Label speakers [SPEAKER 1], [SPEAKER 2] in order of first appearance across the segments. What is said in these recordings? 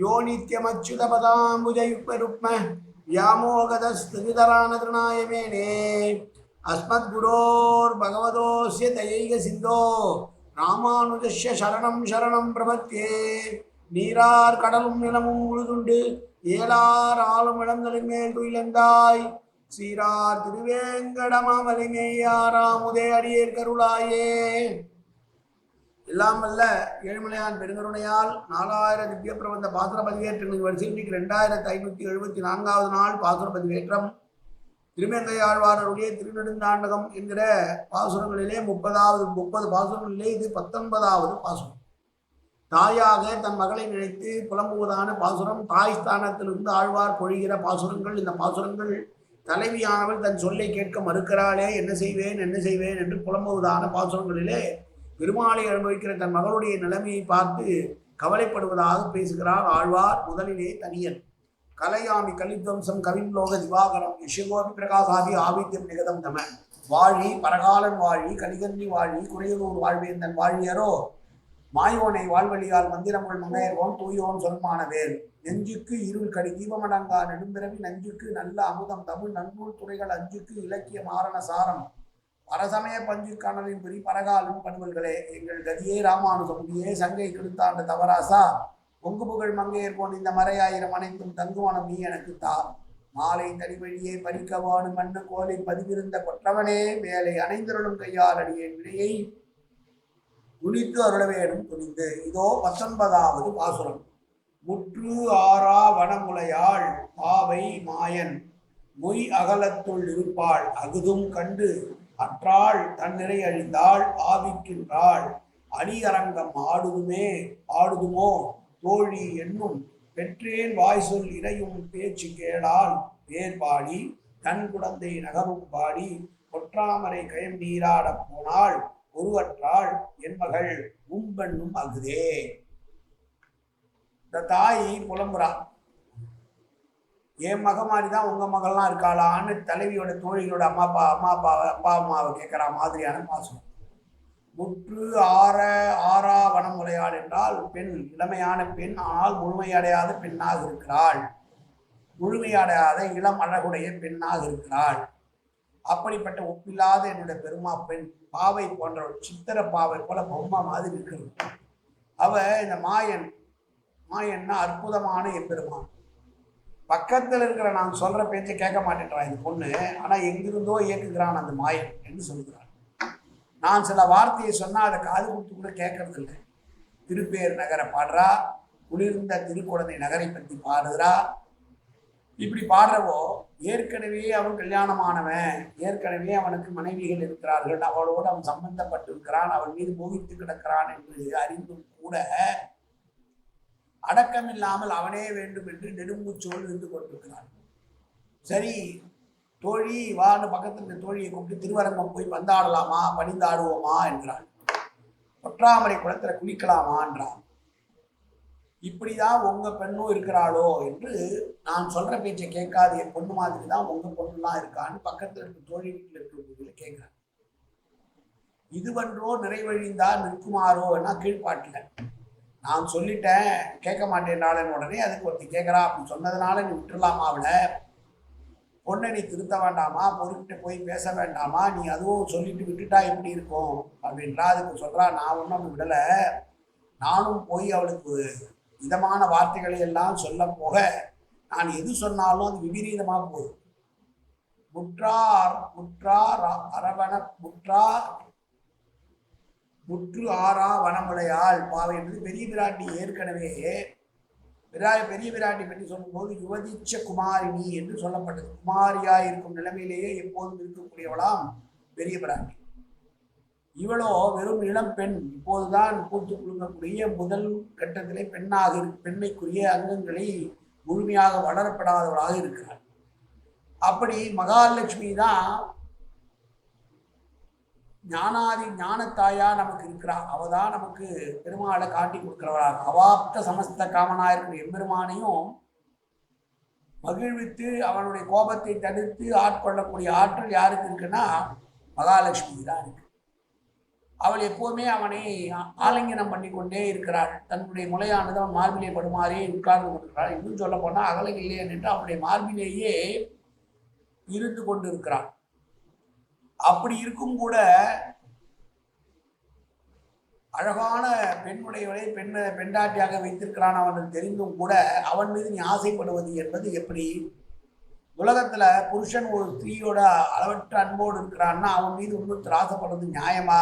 [SPEAKER 1] யோ நித்யமச்சுதபதாம்புஜயுக்மருக்ம வியாமோகதஸ்துதரானதனாயமேனே அஸ்மத்குரோர் பகவதோஸ்ய தயைக சிந்தோ ராமானுஜஸ்ய சரணம் சரணம் பிரபத்தே நீரார் கடலும் நிலமும் உழுதுண்டு. ஏலார் ஆளும் இடங்களின் மேல் துயிலந்தாய். சீரார் திருவேங்கடமாமலிங்கேயாராமுதே அடியேற்கருளாயே இல்லாமல்ல ஏழ்மலையான் ஏழுமலையான் பெருங்கருணையால் நாலாயிரம் திவ்ய பிரபந்த பாசுர பதிவேற்றங்களின் வரிசையில் இன்னைக்கு ரெண்டாயிரத்தி ஐநூற்றி எழுபத்தி நான்காவது நாள் பாசுர பதிவேற்றம். திருமங்கை ஆழ்வாரருடைய திருநெடுந்தாண்டகம் என்கிற பாசுரங்களிலே முப்பதாவது முப்பது பாசுரங்களிலே இது பத்தொன்பதாவது பாசுரம். தாயாக தன் மகளை நினைத்து புலம்புவதான பாசுரம் தாய் ஸ்தானத்திலிருந்து ஆழ்வார் பொழிகிற பாசுரங்கள் இந்த பாசுரங்கள் தலைவியானவள் தன் சொல்லை கேட்க மறுக்கிறாளே என்ன செய்வேன் என்ன செய்வேன் என்று புலம்புவதான பாசுரங்களிலே பெருமாளை அனுபவிக்கிற தன் மகளுடைய நிலைமையை பார்த்து கவலைப்படுவதாக பேசுகிறார் ஆழ்வார் முதலிலே தனியன். கலையாமி கலித்வம்சம் கவின்லோக திவாகரம் யசிகோபி பிரகாசாதி ஆவித்யம் நிகதம் தம. வாழி பரகாலன் வாழி கலிகந்தி வாழி குறையதூர் வாழ்வேந்தன் வாழியரோ. மாயோனை வாழ்வழியால் மந்திரங்கள் மங்கையர்வோன் தூயோன் சொல்மான வேல் நெஞ்சுக்கு இருள் கடி தீபமடங்கா நெடும்பிறவி நஞ்சுக்கு நல்ல அமுதம் தமிழ் நன்னூல் துறைகள் அஞ்சுக்கு இலக்கிய மாரண சாரம். பரசமய பஞ்சு கணலின் பிரி பரகாலும் பண்பல்களே எங்கள் கதியே ராமானுஜமுடியே சங்கை கெடுத்தாண்டு தவராசா. பொங்கு புகழ் மங்கையர் போன் இந்த மறையாயிரம் அனைத்தும் தங்குவனம் நீ எனக்கு தா. மாலை தடிவழியே பறிக்கவாடு மண்ணு கோலை பதிவிருந்த கொற்றவனே வேலை அணைந்தருளும் கையால் அடியேன் வினையை. துணித்து அருளவேடும் துணிந்து இதோ பத்தொன்பதாவது பாசுரம். முற்று ஆறா வனமுலையாள் பாவை மாயன். மொய் அகலத்துள் இருப்பாள் அகுதும் கண்டு. அற்றாள் தன்னிறை அழிந்தாள் ஆவிக்கின்றாள். அணியரங்கம் ஆடுதுமே ஆடுதுமோ தோழி என்னும் பெற்றேன் வாய் சொல் இறையும் பேச்சு கேளால் வேர்பாடி தன் குழந்தை நகரும் பாடி கொற்றாமரை கயம் நீராடப் போனாள் ஒருவற்றாள் என் மகள் உம்பெண்ணும் அகுதே. இந்த தாய் புலம்புறான் என் மக மாதிரி தான் உங்கள் மகள்லாம் இருக்காளான்னு தலைவியோட தோழிகளோட அம்மா அப்பா அம்மா அப்பா அப்பா அம்மாவை கேட்குற மாதிரியான பாசம். முற்று ஆற ஆறா வனமுலையாள் என்றால் பெண் இளமையான பெண் ஆனால் முழுமையடையாத பெண்ணாக இருக்கிறாள். முழுமையடையாத இளம் அழகுடைய பெண்ணாக இருக்கிறாள். அப்படிப்பட்ட ஒப்பில்லாத என்னுடைய பெருமா பெண் பாவை போன்ற ஒரு சித்திர பாவை போல பொம்மை மாதிரி இருக்கிறது. அவ இந்த மாயன் மாயன்னா அற்புதமான எம்பெருமான். பக்கத்தில் இருக்கிற நான் சொல்கிற பேச்சை கேட்க மாட்டேன்றான் இந்த பொண்ணு. ஆனால் எங்கிருந்தோ இயக்குகிறான் அந்த மாயன் என்று சொல்கிறான் நான் சில வார்த்தையை சொன்னால் அதை காது கொடுத்து கூட கேட்கறது இல்லை. திருப்பேர் நகரை பாடுறா குளிர்ந்த திருக்குழந்தை நகரை பற்றி பாடுகிறா இப்படி பாடுறவோ ஏற்கனவே அவன் கல்யாணமானவன் ஏற்கனவே அவனுக்கு மனைவிகள் இருக்கிறார்கள் அவளோடு அவன் சம்பந்தப்பட்டிருக்கிறான் அவன் மீது மோகித்து கிடக்கிறான் என்று அறிந்தும் கூட அடக்கமில்லாமல் அவனே வேண்டும் என்று நெடுமூச்சோடு இருந்து கொண்டிருக்கிறான் சரி தோழி வான்னு பக்கத்தில் இருந்த தோழியை கூப்பிட்டு திருவரங்கம் போய் வந்தாடலாமா பணிந்தாடுவோமா என்றான் ஒற்றாமரை குளத்தில் குளிக்கலாமா என்றான் இப்படிதான் உங்க பெண்ணும் இருக்கிறாளோ என்று நான் சொல்ற பேச்சை கேட்காது என் பொண்ணு மாதிரி தான் உங்க பொண்ணுலாம் இருக்கான்னு பக்கத்தில் இருக்க தோழி வீட்டில் இருக்கிறவங்களை கேட்கிறேன். இதுவன்றோ நிறைவழிந்தா நிற்குமாறோ என்ன கீழ்பாட்டில் நான் சொல்லிட்டேன் கேட்க மாட்டேன்றாளன் உடனே அதுக்கு ஒருத்தி கேட்குறா அப்படி சொன்னதுனால நீ விட்டுடலாமா அவளை? பொண்ணை நீ திருத்த வேண்டாமா? பொறுக்கிட்ட போய் பேச வேண்டாமா? நீ அதுவும் சொல்லிட்டு விட்டுட்டா எப்படி இருக்கும்? அப்படின்றா அதுக்கு சொல்கிறா நான் ஒன்றும் அப்படி விடலை. நானும் போய் அவளுக்கு இதமான வார்த்தைகளை எல்லாம் சொல்ல போக நான் எது சொன்னாலும் அது விபரீதமாக போகுது. முற்றார் முற்றார் அரவண முற்றார் முற்று ஆறா வனமுலையாள் பாவை என்பது பெரிய பிராட்டி ஏற்கனவே. பிரா பெரிய பிராட்டி பற்றி சொல்லும்போது யுவதிச்ச குமாரிணி என்று சொல்லப்பட்டது. குமாரியா இருக்கும் நிலைமையிலேயே எப்போதும் இருக்கக்கூடியவளாம் பெரிய பிராட்டி. இவளோ வெறும் இளம் பெண். இப்போதுதான் பூத்து குலுங்கக்கூடிய முதல் கட்டத்திலே பெண்ணாக இரு- பெண்மைக்குரிய அங்கங்களை முழுமையாக வளரப்படாதவளாக இருக்கிறாள். அப்படி மகாலட்சுமி தான் ஞானாதி ஞானத்தாயா நமக்கு இருக்கிறா அவ தான் நமக்கு பெருமாளை காட்டி கொடுக்கிறவளாக அவாப்த சமஸ்த காமனா இருக்கிற எம்பெருமானையும் மகிழ்வித்து அவனுடைய கோபத்தை தடுத்து ஆட்கொள்ளக்கூடிய ஆற்றல் யாருக்கு இருக்குன்னா மகாலட்சுமி தான் இருக்கு. அவள் எப்போதுமே அவனை ஆலிங்கனம் பண்ணி கொண்டே இருக்கிறாள். தன்னுடைய முலையானது அவன் மார்பிலே படுமாறே உட்கார்ந்து கொண்டிருக்கிறாள். இன்னும் சொல்ல போனால் அகலகில்லை என்று அவளுடைய மார்பிலேயே இருந்து கொண்டிருக்கிறாள். அப்படி இருக்கும் கூட அழகான பெண்ணுடையவரை பெண்ண பெண்டாட்டியாக வைத்திருக்கிறான் அவன் தெரிந்தும் கூட அவன் மீது நீ ஆசைப்படுவது என்பது எப்படி? உலகத்துல புருஷன் ஒரு ஸ்திரீயோட அளவற்ற அன்போடு இருக்கிறான்னா அவன் மீது இன்னொருத்தர் ஆசைப்படுறது நியாயமா?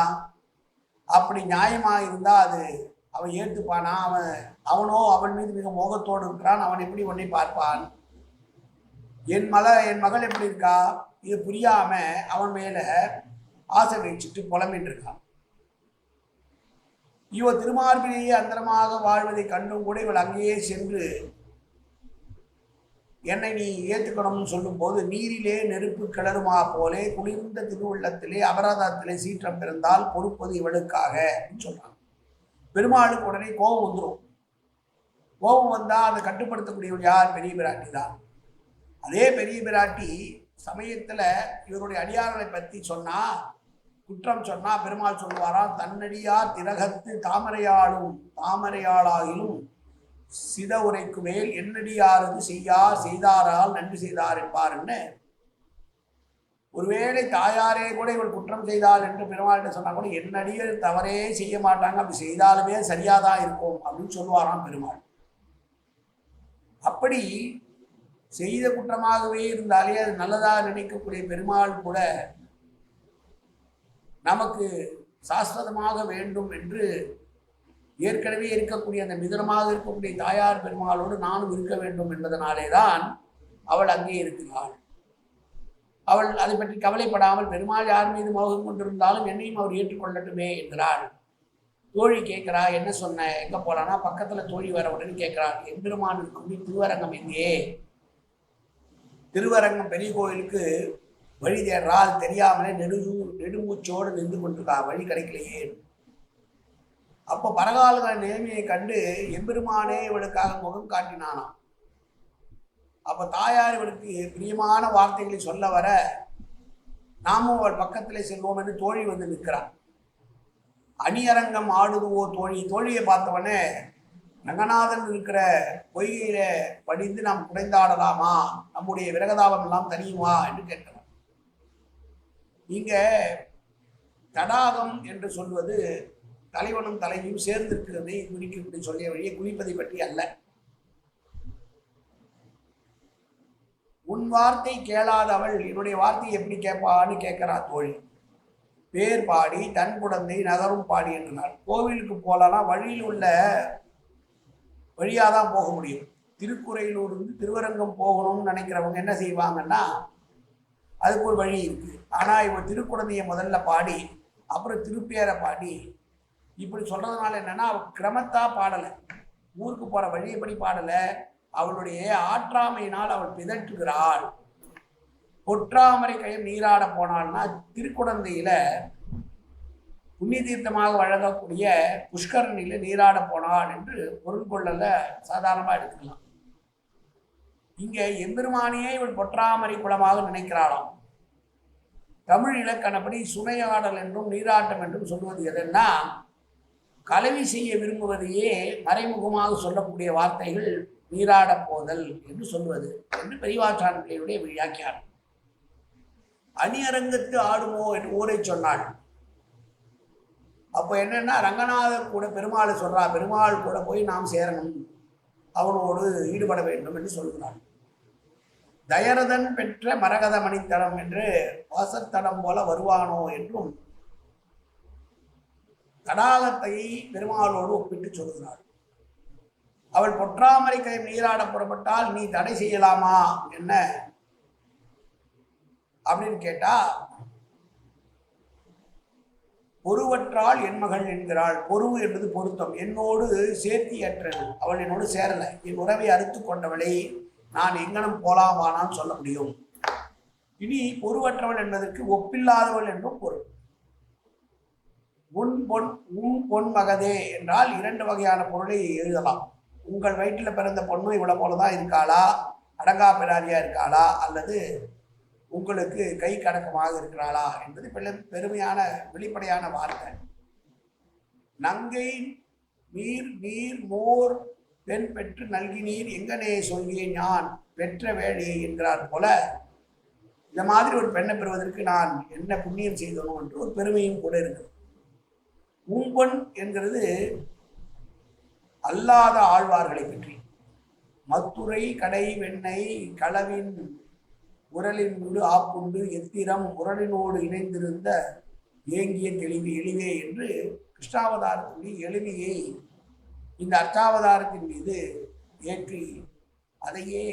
[SPEAKER 1] அப்படி நியாயமா இருந்தா அது அவன் ஏற்றுப்பானா அவன் அவனோ அவன் மீது மிக மோகத்தோடு இருக்கிறான். அவன் எப்படி உன்னை பார்ப்பான்? என் மல என் மகள் எப்படி இருக்கா? இது புரியாம அவன் மேல ஆசை வச்சுட்டு புலம்பின்னு இருக்கான் இவ திருமார்பிலேயே அந்தரமாக வாழ்வதை கண்டும் கூட இவள் அங்கேயே சென்று என்னை நீ ஏற்றுக்கணும்னு சொல்லும்போது நீரிலே நெருப்பு கிளறுமா போலே குளிர்ந்த திருவுள்ளத்திலே அபராதத்திலே சீற்றம் பிறந்தால் பொறுப்பது இவளுக்காக அப்படின்னு பெருமாளுக்கு உடனே கோபம் வந்துடும் கோபம் வந்தால் அதை கட்டுப்படுத்தக்கூடியவள் யார்? பெரிய பிராட்டி தான். அதே பெரிய பிராட்டி சமயத்தில் இவருடைய அடியார்களை பற்றி சொன்னா குற்றம் சொன்னா பெருமாள் சொல்லுவாராம் தன்னடியார் திரகத்து தாமரையாளும் தாமரையாளாயிலும் சித உரைக்கு மேல் என்னடியாரது செய்யார் செய்தாரால் நன்றி செய்தார் என்பார்னு ஒருவேளை தாயாரே கூட இவள் குற்றம் செய்தாள் என்று பெருமாள்கிட்ட சொன்னா கூட என்னடியர் தவறே செய்ய மாட்டாங்க அப்படி செய்தாலுமே சரியாதான் இருக்கும் அப்படின்னு சொல்லுவாராம் பெருமாள். அப்படி செய்த குற்றமாகவே இருந்தாலே அது நல்லதாக நினைக்கக்கூடிய பெருமாள் கூட நமக்கு சாஸ்வதமாக வேண்டும் என்று ஏற்கனவே இருக்கக்கூடிய அந்த மிதனமாக இருக்கக்கூடிய தாயார் பெருமாளோடு நானும் இருக்க வேண்டும் என்பதனாலே தான் அவள் அங்கே இருக்கிறாள். அவள் அதை பற்றி கவலைப்படாமல் பெருமாள் யார் மீது மோகம் கொண்டிருந்தாலும் என்னையும் அவர் ஏற்றுக்கொள்ளட்டுமே என்கிறாள். தோழி கேட்குறா என்ன சொன்ன? எங்கே போகலான்னா பக்கத்தில் தோழி வர உடனே கேட்குறாள் எம்பெருமான் இருக்கக்கூடிய திருவரங்கம் எங்கேயே திருவரங்கம் பெரிய கோயிலுக்கு வழி தேடுறா அது தெரியாமலே நெடு நெடுமூச்சோடு நின்று கொண்டிருக்கா வழி கிடைக்கலையே. அப்போ பரகால நிலைமையை கண்டு எம்பெருமானே இவளுக்காக முகம் காட்டினானாம். அப்போ தாயார் இவளுக்கு பிரியமான வார்த்தைகளை சொல்ல வர நாமும் அவள் பக்கத்தில் செல்வோம் என்று தோழி வந்து நிற்கிறான் அணியரங்கம் ஆடுதுவோ தோழி? தோழியை பார்த்தவொடனே ரங்கநாதன் இருக்கிற பொய்கையில படிந்து நாம் குறைந்தாடலாமா நம்முடைய விரகதாபம் எல்லாம் தனியுமா என்று கேட்கிறான் இங்க தடாகம் என்று சொல்வது தலைவனும் தலைவியும் சேர்ந்திருக்கிறதை குறிக்க சொல்லிய வழியை குளிப்பதை பற்றி அல்ல. உன் வார்த்தை கேளாதவள் என்னுடைய வார்த்தையை எப்படி கேட்பான்னு கேட்கிறா தோழி. பேர் பாடி தன் குழந்தை நகரும் பாடி என்றார் கோவிலுக்கு போகலான்னா வழியில் உள்ள வழியாக தான் போக முடியும். திருக்குறையிலூர்ந்து திருவரங்கம் போகணும்னு நினைக்கிறவங்க என்ன செய்வாங்கன்னா அதுக்கு ஒரு வழி இருக்குது ஆனால் இவன் திருக்குழந்தைய முதல்ல பாடி அப்புறம் திருப்பேரை பாடி. இப்படி சொல்கிறதுனால என்னென்னா அவள் கிரமத்தாக பாடலை. ஊருக்கு போகிற வழியபடி பாடலை. அவளுடைய ஆற்றாமையினால் அவள் பிதற்றுகிறாள். பொற்றாமரை கையில் நீராட போனாள்னா திருக்குழந்தையில் புண்ணிய தீர்த்தமாக வழங்கக்கூடிய புஷ்கரணியில் நீராட போனாள் என்று பொருள் கொள்ளல சாதாரணமாக எடுத்துக்கலாம். இங்கே எம்பெருமானியே இவள் பொற்றாமரை குளமாக நினைக்கிறாளாம். தமிழ் இலக்கணப்படி சுனையாடல் என்றும் நீராட்டம் என்றும் சொல்வது எதென்னா கலவி செய்ய விரும்புவதையே மறைமுகமாக சொல்லக்கூடிய வார்த்தைகள் நீராடப் போதல் என்று சொல்வது என்று பெரியவாச்சான் பிள்ளையுடைய வியாக்கியானம். அணியரங்கத்து ஆடுமோ என்று ஊரை சொன்னாள். அப்போ என்னென்னா ரங்கநாதர் கூட பெருமாள் சொல்கிறா பெருமாள் கூட போய் நாம் சேரணும். அவனோடு ஈடுபட வேண்டும் என்று சொல்கிறான் தயரதன் பெற்ற மரகத மணித்தடம் என்று வாசத்தடம் போல வருவானோ என்றும் தடாகத்தை பெருமாளோடு ஒப்பிட்டு சொல்கிறாள். அவள் பொற்றாமரை கை நீராட புறப்பட்டால் நீ தடை செய்யலாமா? என்ன? அப்படின்னு கேட்டா பொறுவற்றால் என் மகள் என்கிறாள். பொருவு என்பது பொருத்தம். என்னோடு சேர்த்தியற்றது. அவள் என்னோடு சேரலை. என் உறவை அறுத்து கொண்டவளை நான் எங்கனம் போலாமானான் சொல்ல முடியும். இனி பொருவற்றவள் என்பதற்கு ஒப்பில்லாதவள் என்றும் பொருள். உன் பொன் உன் பொன் மகதே என்றால் இரண்டு வகையான பொருளை எழுதலாம். உங்கள் வயிற்றில் பிறந்த பொண்ணு இவ்வளோ போல தான் இருக்காளா? அடங்கா பிராரியா இருக்காளா? அல்லது உங்களுக்கு கை கடக்கமாக இருக்கிறாளா என்பது பெரும் பெருமையான வெளிப்படையான வார்த்தை. நங்கை நீர் நீர் மோர் பெண் பெற்று நல்கினீர் எங்கனே சொல்கிறேன் நான் பெற்ற வேலை என்கிறார் போல இந்த மாதிரி ஒரு பெண்ணை பெறுவதற்கு நான் என்ன புண்ணியம் செய்தனோ என்று ஒரு பெருமையும் கூட இருக்குது. ஊம்பொன் என்கிறது அல்லாத ஆழ்வார்களை பற்றி. மத்துரை கடை வெண்ணெய் களவின் உரலின் முழு ஆப்புண்டு எத்திரம் உரலினோடு இணைந்திருந்த ஏங்கிய தெளிவு எளிவே என்று கிருஷ்ணாவதாரத்தின் எளிமையை இந்த அர்த்தாவதாரத்தின் மீது ஏற்றி அதையே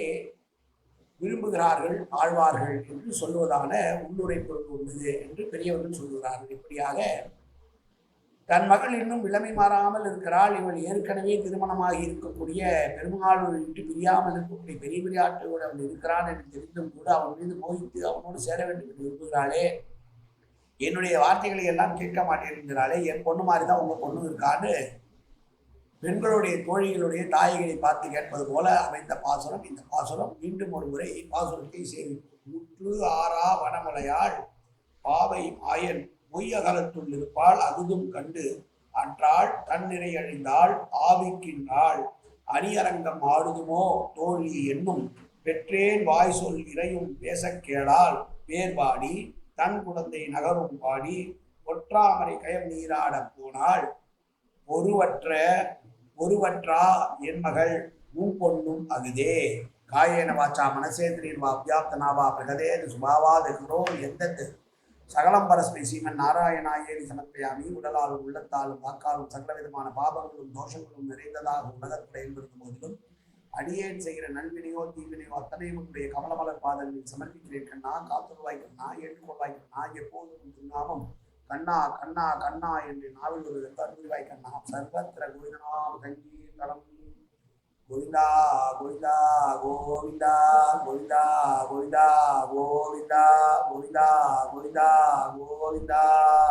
[SPEAKER 1] விரும்புகிறார்கள் ஆழ்வார்கள் என்று சொல்வதான உள்ளுரை பொருள் உள்ளது என்று பெரியவர்கள் சொல்கிறார்கள். இப்படியாக தன் மகள் இன்னும் இளமை மாறாமல் இருக்கிறாள். இவள் ஏற்கனவே திருமணமாகி இருக்கக்கூடிய பெருமாள் விட்டு பிரியாமல் இருக்கக்கூடிய பெரிய பெரிய ஆட்களோடு அவன் இருக்கிறான் என்று தெரிந்தும் கூட அவன் மீது மோகித்து அவனோடு சேர வேண்டும் என்று விரும்புகிறாளே. என்னுடைய வார்த்தைகளை எல்லாம் கேட்க மாட்டேங்கிறாளே என் பொண்ணு மாதிரி தான் உங்கள் பொண்ணு இருக்கான்னு பெண்களுடைய தோழிகளுடைய தாய்களை பார்த்து கேட்பது போல அமைந்த பாசுரம். இந்த பாசுரம் மீண்டும் ஒரு முறை பாசுரத்தை சேமிக்கும் முற்று ஆறா வனமலையாள் பாவை ஆயன் மாயன் இருப்பாள் அகுதும் கண்டு அன்றாள் தன்னிறை அழிந்தாள் ஆவிக்கின்றாள் அணியரங்கம் ஆடுதுமோ? தோழி என்னும் பெற்றேன் வாய் சொல் இறையும் பேசக் கேளால் பேர்பாடி தன் குழந்தை நகரும் பாடி ஒற்றாமரை கயம் நீராடப் போனாள். ஒருவற்ற ஒருவற்றா என் மகள் உன் பொண்ணும் அகுதே. காயேன வாச்சா மனசேந்திரீர் வா அபியாப்தனாவா பிரகதேது சுபாவாது குரோ சகலம் பரஸ்மை சீமன் நாராயணாயேரி சமர்ப்பயாமி உடலாலும் உள்ளத்தாலும் வாக்காலும் சகல விதமான பாபங்களும் தோஷங்களும் நிறைந்ததாக உலகத்தில் இருந்த போதிலும் அடியேன் செய்கிற நல்வினையோ தீவினையோ அத்தனையும் உன்னுடைய கமலமலர் பாதங்களில் சமர்ப்பிக்கிறேன் கண்ணா. காத்துருவாய் கண்ணா. ஏற்றுக்கொள்வாய் கண்ணா. எப்போதும் திருநாமம் கண்ணா கண்ணா கண்ணா என்று நாவில் ஒரு தருவாய் கண்ணா. சர்வத்திர 보인다 보인다 보인다 보인다 보인다 보인다 보인다 보인다 보인다.